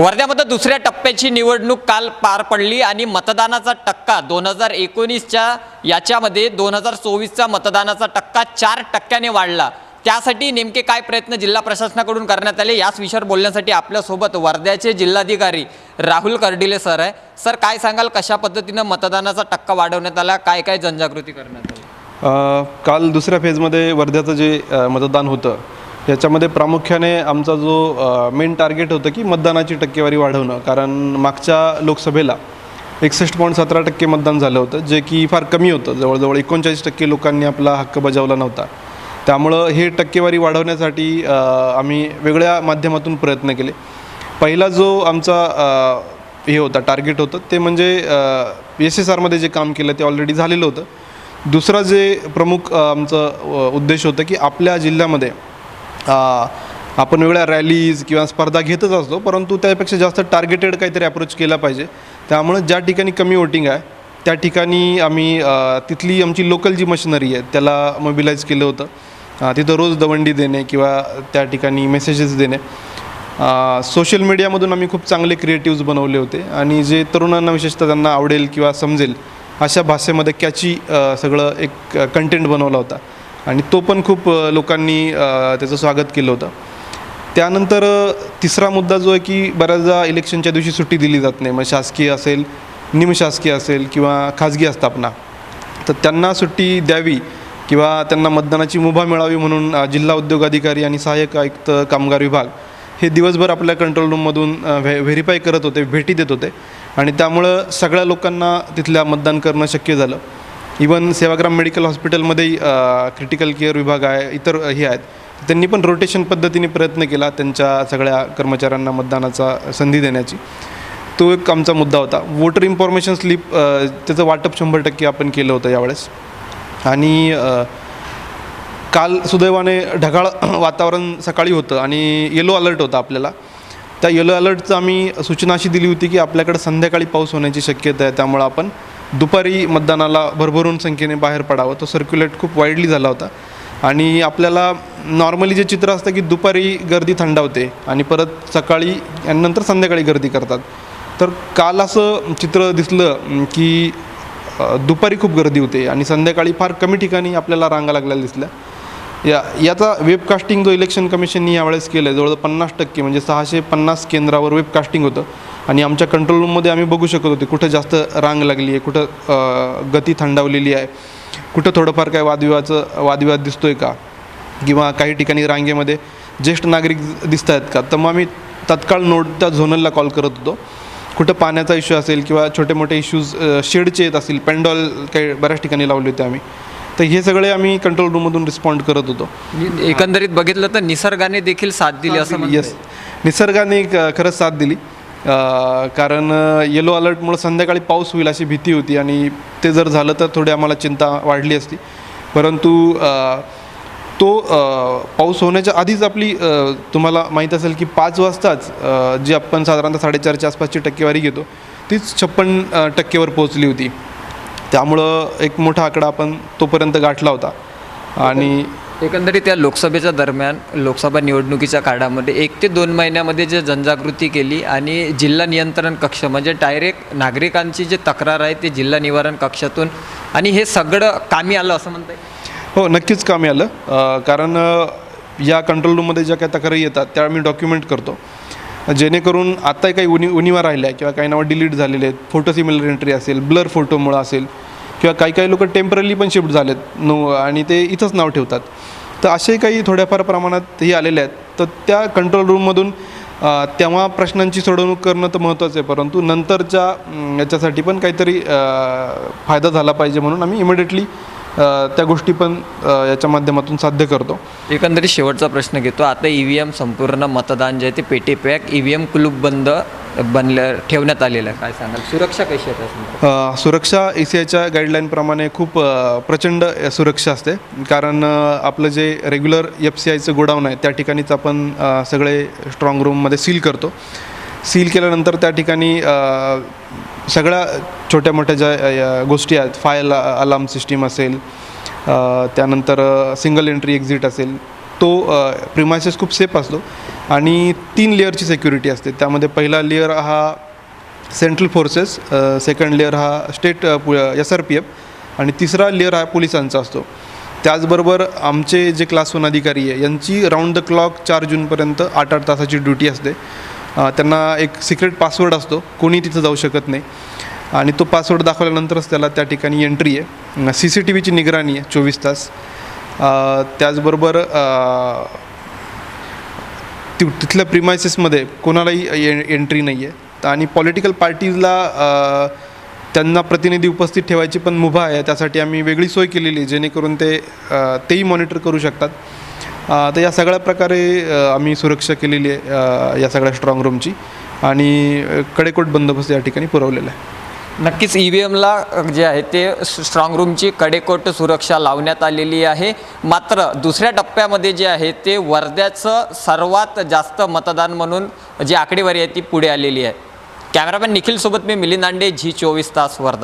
वर्ध्यामध्ये दुसऱ्या टप्प्याची निवडणूक काल पार पडली आणि मतदानाचा टक्का दोन हजार एकोणीसच्या याच्यामध्ये दोन हजार चोवीसचा मतदानाचा टक्का चार टक्क्याने वाढला. त्यासाठी नेमके काय प्रयत्न जिल्हा प्रशासनाकडून करण्यात आले याच विषयावर बोलण्यासाठी आपल्यासोबत वर्ध्याचे जिल्हाधिकारी राहुल कर्डिले सर आहे. सर काय सांगाल? कशा पद्धतीनं मतदानाचा टक्का वाढवण्यात आला? काय काय जनजागृती करण्यात आली? काल दुसऱ्या फेजमध्ये वर्ध्याचं जे मतदान होतं याच्यामध्ये प्रामुख्याने आमचा जो मेन टार्गेट होतं की मतदानाची टक्केवारी वाढवणं. कारण मागच्या लोकसभेला एकसष्ट पॉईंट सतरा टक्के मतदान झालं होतं जे की फार कमी होतं. जवळजवळ एकोणचाळीस टक्के लोकांनी आपला हक्क बजावला नव्हता. त्यामुळं हे टक्केवारी वाढवण्यासाठी आम्ही वेगळ्या माध्यमातून प्रयत्न केले. पहिला जो आमचा हे होता टार्गेट होतं ते म्हणजे एस एस आरमध्ये जे काम केलं ते ऑलरेडी झालेलं होतं. दुसरा जे प्रमुख आमचं उद्देश होतं की आपल्या जिल्ह्यामध्ये आपण वेगळ्या रॅलीज किंवा स्पर्धा घेतच असतो परंतु त्यापेक्षा जास्त टार्गेटेड काहीतरी अप्रोच केला पाहिजे. त्यामुळं ज्या ठिकाणी कमी वोटिंग आहे त्या ठिकाणी आम्ही तिथली आमची लोकल जी मशिनरी आहे त्याला मोबिलाईज केलं होतं. तिथं रोज दवंडी देणे किंवा त्या ठिकाणी मेसेजेस देणे. सोशल मीडियामधून आम्ही खूप चांगले क्रिएटिव्ज बनवले होते आणि जे तरुणांना विशेषतः त्यांना आवडेल किंवा समजेल अशा भाषेमध्ये कॅची सगळं एक कंटेंट बनवला होता. आणि तो पण खूप लोकांनी त्याचं स्वागत केलं होतं. त्यानंतर तिसरा मुद्दा जो आहे की बऱ्याचदा इलेक्शनच्या दिवशी सुट्टी दिली जात नाही. मग शासकीय असेल निमशासकीय असेल किंवा खाजगी आस्थापना तर त्यांना सुट्टी द्यावी किंवा त्यांना मतदानाची मुभा मिळावी म्हणून जिल्हा उद्योग अधिकारी आणि सहाय्यक आयुक्त कामगार विभाग हे दिवसभर आपल्या कंट्रोल रूममधून व्हे व्हेरीफाय करत होते भेटी देत होते. आणि त्यामुळं सगळ्या लोकांना तिथल्या मतदान करणं शक्य झालं. इवन सेवाग्राम मेडिकल हॉस्पिटलमध्येही क्रिटिकल केअर विभाग आहे इतर हे आहेत. त्यांनी पण रोटेशन पद्धतीने प्रयत्न केला त्यांच्या सगळ्या कर्मचाऱ्यांना मतदानाचा संधी देण्याची. तो एक आमचा मुद्दा होता. वोटर इन्फॉर्मेशन स्लिप त्याचं वाटप शंभर टक्के आपण केलं होतं यावेळेस. आणि काल सुदैवाने ढगाळ वातावरण सकाळी होतं आणि येलो अलर्ट होता आपल्याला. त्या येलो अलर्टचं आम्ही सूचना अशी दिली होती की आपल्याकडे संध्याकाळी पाऊस होण्याची शक्यता आहे त्यामुळं आपण दुपारी मतदानाला भरभरून संख्येने बाहेर पडावं. तो सर्क्युलेट खूप वाईडली झाला होता. आणि आपल्याला नॉर्मली जे चित्र असतं की दुपारी गर्दी थंडावते आणि परत सकाळी आणि नंतर संध्याकाळी गर्दी करतात. तर काल असं चित्र दिसलं की दुपारी खूप गर्दी होते आणि संध्याकाळी फार कमी ठिकाणी आपल्याला रांगा लागलेल्या दिसल्या. या याचा वेबकास्टिंग जो इलेक्शन कमिशननी यावेळेस केलं आहे जवळजवळ पन्नास टक्के म्हणजे सहाशे पन्नास केंद्रावर वेबकास्टिंग होतं. आणि आमच्या कंट्रोल रूममध्ये आम्ही बघू शकत होते कुठं जास्त रांग लागली आहे कुठं गती थंडावलेली आहे कुठं थोडंफार काय वादविवादाचं वादविवाद दिसतो आहे का? किंवा काही ठिकाणी रांगेमध्ये ज्येष्ठ नागरिक दिसत आहेत का? तर मग आम्ही तत्काळ नोट त्या झोनलला कॉल करत होतो. कुठं पाण्याचा इश्यू असेल किंवा छोटे मोठे इश्यूज शेडचे येत असतील पेंडॉल काही बऱ्याच ठिकाणी लावले होते आम्ही. तर हे सगळे आम्ही कंट्रोल रूममधून रिस्पॉन्ड करत होतो. एकंदरीत बघितलं तर निसर्गाने देखील साथ दिली असं येस निसर्गाने खरंच साथ दिली. कारण येलो अलर्टमुळं संध्याकाळी पाऊस होईल अशी भीती होती आणि ते जर झालं तर थोडी आम्हाला चिंता वाढली असती. परंतु तो पाऊस होण्याच्या आधीच आपली तुम्हाला माहीत असेल की पाच वाजताच जी आपण साधारणतः साडेचारच्या आसपासची टक्केवारी घेतो तीच छप्पन टक्केवर पोहोचली होती. त्यामुळं एक मोठा आकडा आपण तोपर्यंत गाठला होता. आणि एकंदरीत त्या लोकसभेच्या दरम्यान लोकसभा निवडणुकीच्या काळामध्ये एक ते दोन महिन्यामध्ये जे जनजागृती केली आणि जिल्हा नियंत्रण कक्ष म्हणजे डायरेक्ट नागरिकांची जे तक्रार आहे ते जिल्हा निवारण कक्षातून आणि हे सगळं कामी आलं असं म्हणता येईल? हो नक्कीच कामी आलं. कारण या कंट्रोल रूममध्ये ज्या काही तक्रारी येतात त्या मी डॉक्युमेंट करतो. जेणेकरून आत्ताही काही उनि उनिवा राहिल्या किंवा काही नावं डिलीट झालेले आहेत. फोटो सिमिलर एंट्री असेल ब्लर फोटोमुळं असेल. किंवा काही काही लोक टेम्परली पण शिफ्ट झालेत नो आणि ते इथंच नाव ठेवतात. तर असे काही थोड्याफार प्रमाणात हे आलेले आहेत. तर त्या कंट्रोल रूममधून तेव्हा प्रश्नांची सोडवणूक करणं तर महत्त्वाचं आहे परंतु नंतरच्या याच्यासाठी पण काहीतरी फायदा झाला पाहिजे म्हणून आम्ही इमिडिएटली त्या गोष्टी पण याच्या माध्यमातून साध्य करतो. एकंदरीत शेवटचा प्रश्न घेतो. आता ई व्ही एम संपूर्ण मतदान जे आहे ते पेटी पॅक ई व्ही एम कुलूप बंद बनल्या ठेवण्यात आलेलं आहे. काय सांगाल? सुरक्षा कशी आहे सुरक्षा ए सी आयच्या गाईडलाईनप्रमाणे खूप प्रचंड सुरक्षा असते. कारण आपलं जे रेग्युलर एफ सी आयचं गोडाऊन आहे त्या ठिकाणीच आपण सगळे स्ट्रॉंग रूममध्ये सील करतो. सील केल्यानंतर त्या ठिकाणी सगळ्या छोट्या मोठ्या ज्या या गोष्टी आहेत फायल अलार्म सिस्टीम असेल त्यानंतर सिंगल एंट्री एक्झिट असेल तो प्रिमायसेस खूप सेफ असतो. आणि तीन लेअरची सिक्युरिटी असते. त्यामध्ये पहिला लेअर हा सेंट्रल फोर्सेस सेकंड लेअर हा state S R P F आणि तिसरा लेअर हा पोलिसांचा असतो. त्याचबरोबर आमचे जे क्लास वन अधिकारी आहे यांची राऊंड द क्लॉक चार जूनपर्यंत आठ आठ तासाची ड्युटी असते. त्यांना एक सिक्रेट पासवर्ड असतो. कोणी तिथं जाऊ शकत नाही. आणि तो पासवर्ड दाखवल्यानंतरच त्याला त्या ठिकाणी एंट्री आहे. सी सी टी व्हीची निगराणी आहे चोवीस तास. त्याचबरोबर ति तिथल्या प्रिमायसेसमध्ये कोणालाही ए एंट्री नाही आहे आणि पॉलिटिकल पार्टीजला त्यांना प्रतिनिधी उपस्थित ठेवायची पण मुभा आहे. त्यासाठी आम्ही वेगळी सोय केलेली आहे जेणेकरून ते तेही मॉनिटर करू शकतात. तर या सगळ्या प्रकारे आम्ही सुरक्षा केलेली आहे या सगळ्या स्ट्रॉंग रूमची आणि कडेकोट बंदोबस्त या ठिकाणी पुरवलेला आहे. नक्कीच ई व्ही एमला जे आहे ते स्ट्रॉंग रूमची कडेकोट सुरक्षा लावण्यात आलेली आहे. मात्र दुसऱ्या टप्प्यामध्ये जे आहे ते वर्ध्याचं सर्वात जास्त मतदान म्हणून जी आकडेवारी आहे ती पुढे आलेली आहे. कॅमेरामॅन निखिलसोबत मी मिलिंद झी चोवीस तास वर्धा.